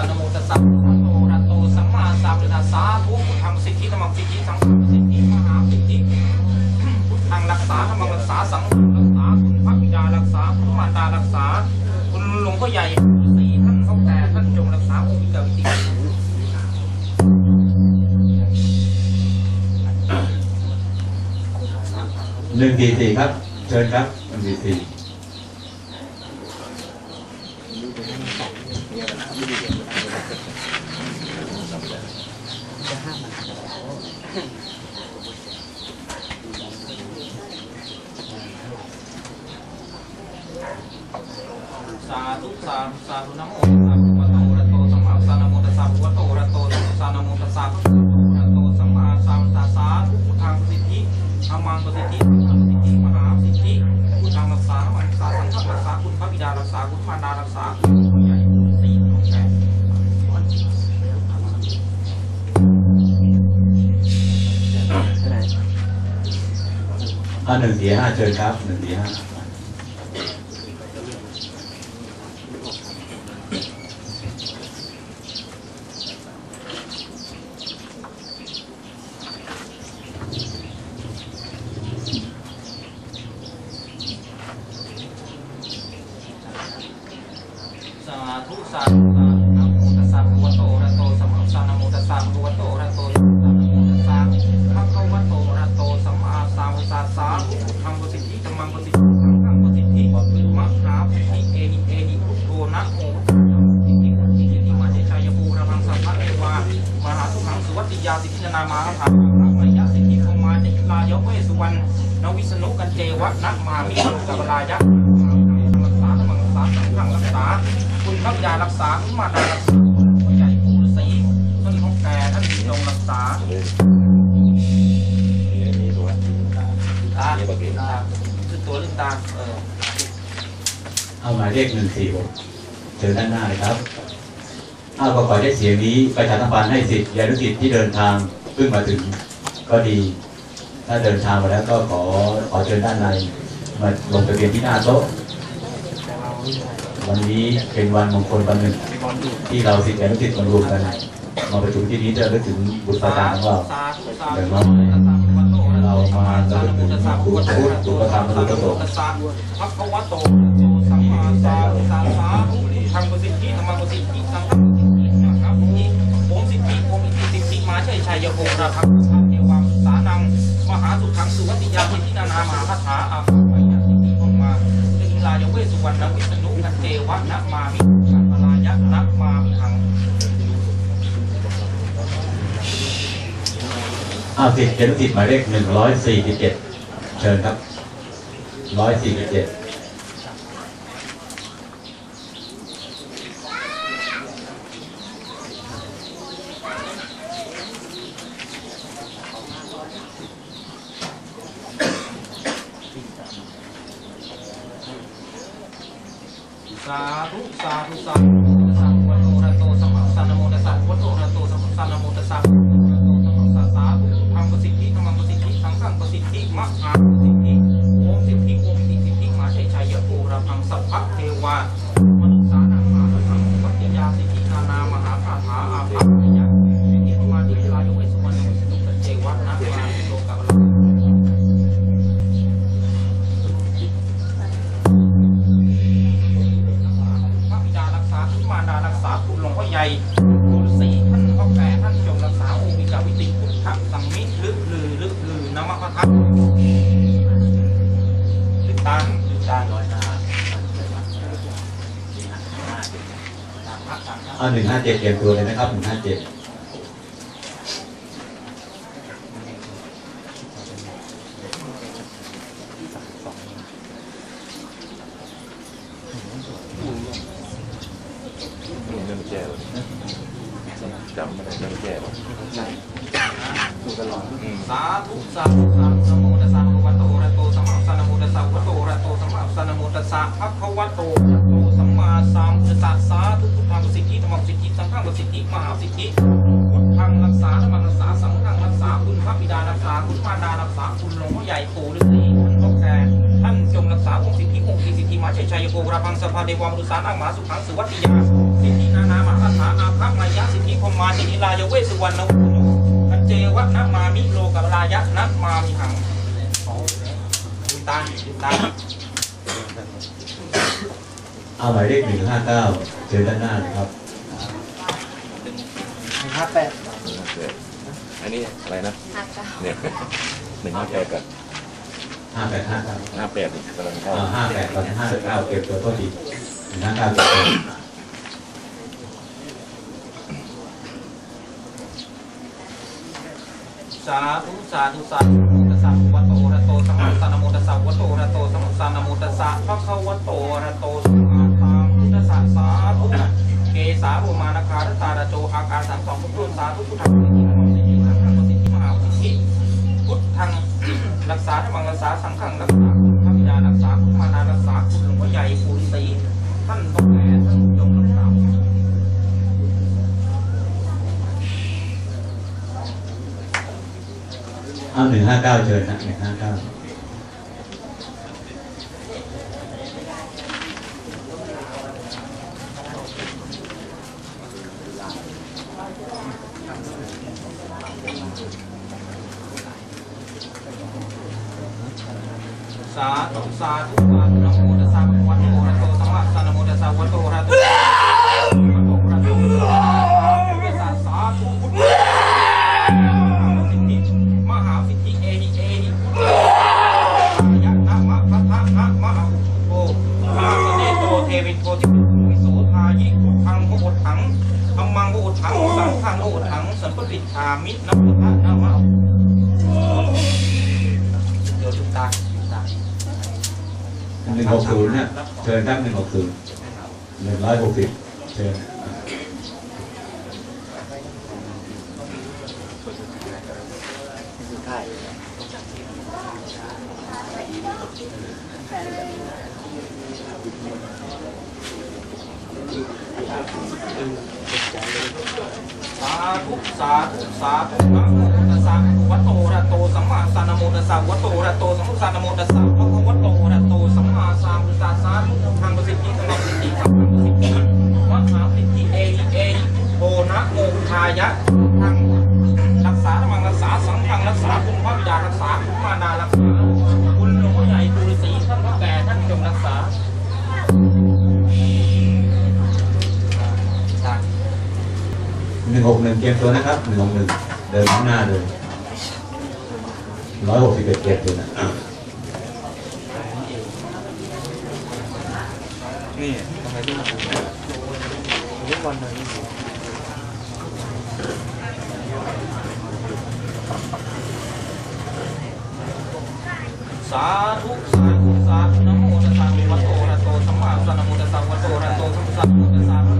ะนโมตัสสะภะคะวะโตอะระโตสัมมาสัมพุทธัสสะทุกทางสิทธิธรรมสิทธิสังฆสิทธิมหาสิทธิพุทธังรักษาธรรมรักษาสังฆรักษาคุณพระบิดารักษาคุณมารดารักษา คุณหลวงพ่อใหญ่สี่ท่านเขาแต่ท่านจงรักษาองค์วิกาวิติหนึ่งสี่สี่ครับ เชิญครับหนึ่งสี่สี่ สาธุสาธุสาธุนะโมตัสสะภะคะวะโตอะระหะโตสัมมาสัมพุทธัสสะนะโมตัสสะภะคะวะโตอะระหะโตสัมมาสัมพุทธัสสะนะโมตัสสะภะคะวะโตอะระหะโตสัมมาสัมพุทธัสสะพุทธังสิทธิธรรมังสิทธิสังฆังสิทธิมหาสิทธิพุทธังรักษาธรรมังรักษาสังฆังรักษาคุณพระบิดารักษาคุณมารดารักษาคุณผู้ใหญ่องค์แก่อ่าหนึ่งสี่ห้าเชิญครับหนึ่งสี่ห้า หิพุทโธนะโมสิทธิพุทธิสิทธิมาเจชายภูรังสัพพะเอวามหาสุขังสุวัตติยาสิทธินานามาหังพรมายะสิทธิพรหมาจยุลายเวสุวรรณนวิษณุกันเจวะนะมามิโลกัปลายะรักษาธรรมรักษาสังฆังรักษา คุณพระบิดารักษาคุณมาดารักษา จงรักษา ตาตาคือตัวลืมตาเออเอาหมายเลขหนึ่งสี่หกเชิญด้านหน้าเลยครับอ้าวก็ขอได้เสียงนี้ประชาสัมพันธ์ให้สิทธิ์ยานุสิทธิ์ที่เดินทางเพิ่งมาถึงก็ดี ถ้าเดินทางมาแล้วก็ขอขอเชิญด้านในมาลงทะเบียนที่หน้าโต๊ะวันนี้เป็นวันมงคลวันหนึ่งที่เราสิทธิ์ยานุสิทธิ์มารวมกัน มาประชุมที่นี้จะนึกถึงบุตรการของเราเดี๋ยวเราเรามาระลึกถึงบุตรพุทธบุตรธรรมบุตรสพระภวะโตสัมมาสัมพุทธัสสะทำประสิทธิธรรมประสิทธิสังฆประสิธินะครับนี้ผมสิทธิผมอิทธิสิทธิมาชัยชัยโหราภังพระเทวังสานังมหาสุขังสุวัติยาสิทินานามหาคาถาอาภไวยสิทธิพรหมาสิลายเวสุวรรณวิษณุกันเทวะนะมามิสัมปรายะนะมามิหัง อ้าวสิทธิ์ยนสิทธิ์หมายเลขหนึ่งร้อยสี่สิบเจ็ดเชิญครับร้อยสี่สิบเจ็ดสาธุสาธุสาธุสัมพุโธระโตสมมาสัมพุทธัสสะพุทโธระโต ประสิทธิมหาสิทิโอมสิทิโอมสิทธิสิทธิมาชัยชัยโอระพังสัพพะเทวามนุษานังมาสังวัตติยาสิทินานามหาคาถาอาภัพยะสิทิประมาณิลายุเวสุวรรณวิสนุกัจเจวะนะมาโลกะละพระบิดารักษาคุณมารดารักษาคุณหลวงพ่อใหญ่คุณศรีท่านพ่อแก่ท่านจงรักษาองค์วิจาวิติพุณทธสัมมิลึกลือลึกลือนมพระทัตลึก อ้าวหนึ่งห้าเจ็ดเตรียมตัวเลยนะครับหนึ่งห้าเจ็ดเรื่องแก้วจำไม่ได้เรื่องแก้วอืมสาธุสาธุสาธุนะโมตัสสะภะคะวะโตอะระหะโตสัมมาสัมพุทธัสสะภะคะวะโตอะระหะโตสัมมาสัมพุทธัสสะภะคะวะโต อะระหะโตสัมาสัมพุทธัสสาธุพุทธังสิทธิธรรมังประสิทธิสังฆังประสิทธิมหาสิทธิพุทธังรักษาธรรมรักษาสังฆังรักษาคุณพระบิดารักษาคุณมารดารักษาคุณหลวงพ่อใหญ่ปู่ฤาษีท่านพ่อแก่ท่านจงรักษาองค์สิทธิองค์สิทธิมาชัยชัยโกราพังสภาเดวามรุสานังมหาสุขังสุวัติยาสิทธินานามหาคาถาอาภลายเวสุวรรณวุฒิปัจเจวะนะมามิโลกัลายะนะมามิหังตาตา เอาหมายเลขหนึ่งห้าเก้าเจอด้านหน้าเลยครับห้าแปดอันนี้อะไรนะห้าเก้าเนี่ยหนึ่งห้าแปดกับห้าแปดห้าเก้าห้าแปดนี่กำลังเข้าห้าแปดตอนห้าเก้าเก็บตัวโทษดีหนึ่งห้าเก้าเก็บตัวสาธุสาธุสาธุตัสสะภะคะวะโตอะระโตสัมมาสัมพุทธัสสะนะโมตัสสะภะคะวะโตอะระโตสัมมาสัมพุทธัสสะภะคะวะโตอะระโต งสองพุทธสาธุพุทธังสิทธิสังฆังสิทธิมหาสิทธิพุทธังรักษาธรรมังรักษาสังฆังรักษาพระบิดารักษาคุณมานารักษาคุณหลวงพ่อใหญ่ปู่ฤาษีท่านต้องแก่ท่านจงรักษาเอาหนึ่งห้าเก้าเชิญนะหนึ่งห้าเก้า สาธุสาธุสาธุนะโมตัสสะภะคะวะโตอะระโตสัมมาสัมพุทธัสสะนะโมตัสสะภะคะวะโตอะระโตสัมมาสัมพุทธัสสะนะโมตัสสะสาธุพุทธสิทธิมหาสิทธิ ถังสัมปติชามินะพุทธะนะมะเดี๋ยวดูตาดูตาหนึ่งหกศูนย์เนี่ยเชิญครับหนึ่งหกศูนย์หนึ่งร้อยหกสิบเชิญ สาธุสาธุสาธุนะโมตัสสะภะคะวะโตระโตสัมมาสัมพุทธัสสะนโมตัสสะภะคะวะโตระโตสัมมาสัมพุทธัสสะพระวะโตระโตสัมมาสัมพุทธัสสะทางประสิทธิธรรมประสิทธิธรรมประสิทธิมหาสิทธิเอเอโอนะโมทายะ กหนึ่งเตรียมตัวนะครับหนึ่งหกหนึ่งเดินข้างหน้าเลยร้อยหกสิบเอ็ดเก็บอยู่นะนี่ทำไมต้องทุกวันเลยสาธุสาธุสาธุนะโมตัสสะภะคะวะโตอะระโตสัมมาสัมพุทธัสสะนะโมตัสสะภะคะวะโตอะระโตสัมมาสัมพุทธัสสะภะคะวะโตอะ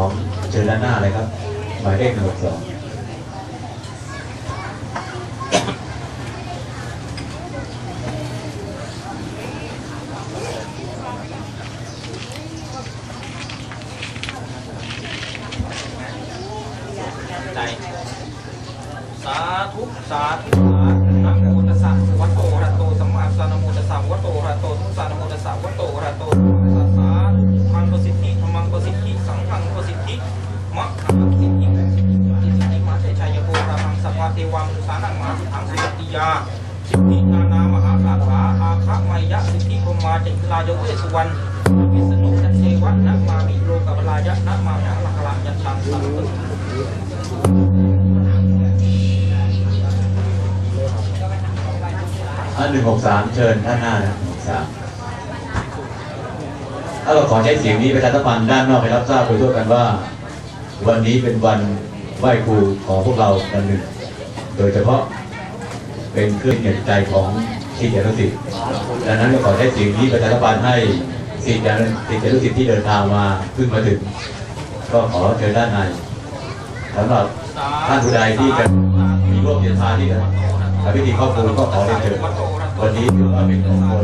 อะหนึ่งหกสอด้านหน้าเลยครับ หมายเลขหนึ่งหกสองใสาธุ สาธุสาธุาสิทธินานามหาสาขาอาคะไมยะสิทธิพมาจิตลายเวสุวรรณวิษณุนันเทวะนะมามิโลกบลายะนะมามิอัลละยัตตังสัพพะอะหนึ่งหกสามเชิญด้านหน้านะหนึ่งหกสามถ้าเราขอใช้เสียงนี้ประชาสัมพันธ์ด้านนอกให้รับทราบโดยทั่วกันว่า วันนี้เป็นวันไหว้ครูของพวกเราวันหนึ่ง โดยเฉพาะ เป็นเครื่องเหยียดใจของศิษยานุสิทธิ์ดังนั้นก็ขอใช้สิ่งที่ประชาสัมพันธ์ให้ศิษยานุศิษยานุศิษย์ที่เดินทางมาเพิ่งมาถึง ก็ขอเชิญด้านในสำหรับท่านผู้ใดที่จะมีร่วมเดินทางที่จะทำพิธีครอบครัวก็ขอเรียนเชิญวันนี้ถือว่าเป็นมงคล